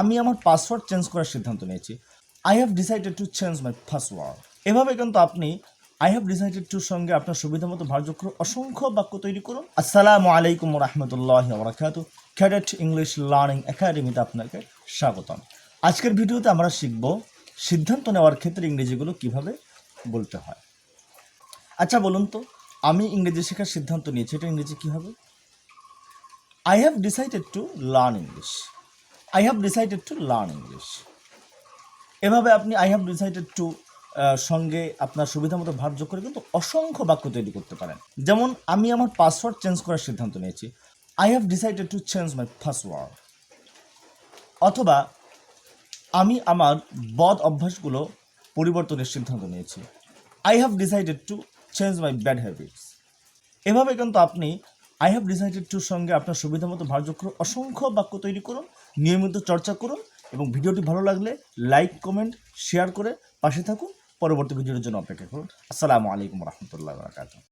আমি আমার password change করার সিদ্ধান্ত নিয়েছি। I have decided to change my password এভাবে কিন্তু আপনি আই হ্যাভ ডিসাইডেড টুর সঙ্গে আপনার সুবিধা মতো ভারযোগ্য অসংখ্য বাক্য তৈরি করুন। আসসালামু আলাইকুম রহমতুল্লাহ বরাকাতু ক্যাডেট ইংলিশ লার্নিং একাডেমিতে আপনাকে স্বাগতম। আজকের ভিডিওতে আমরা শিখব সিদ্ধান্ত নেওয়ার ক্ষেত্রে ইংরেজিগুলো কীভাবে বলতে হয়। আচ্ছা বলুন তো, আমি ইংরেজি শেখার সিদ্ধান্ত নিয়েছি, এটা ইংরেজি কী হবে I have decided to learn English I have decided to learn English এভাবে আপনি আই হ্যাভ ডিসাইডেড টু সঙ্গে আপনার সুবিধা মতো ভাব যোগ করে কিন্তু অসংখ্য বাক্য তৈরি করতে পারেন। যেমন, আমি আমার পাসওয়ার্ড চেঞ্জ করার সিদ্ধান্ত নিয়েছি। I have decided to change my password অথবা, আমি আমার বদ অভ্যাসগুলো পরিবর্তনের সিদ্ধান্ত নিয়েছি। I have decided to change my bad habits এভাবে কিন্তু আপনি আই হ্যাভ ডিসাইডেড টুর সঙ্গে আপনার সুবিধা মতো ভারযোগ্য অসংখ্য বাক্য তৈরি করুন, নিয়মিত চর্চা করুন এবং ভিডিওটি ভালো লাগলে লাইক কমেন্ট শেয়ার করে পাশে থাকুন। পরবর্তী ভিডিওর জন্য অপেক্ষা করুন। আসসালামু আলাইকুম রহমতুল্লাহ বারকাত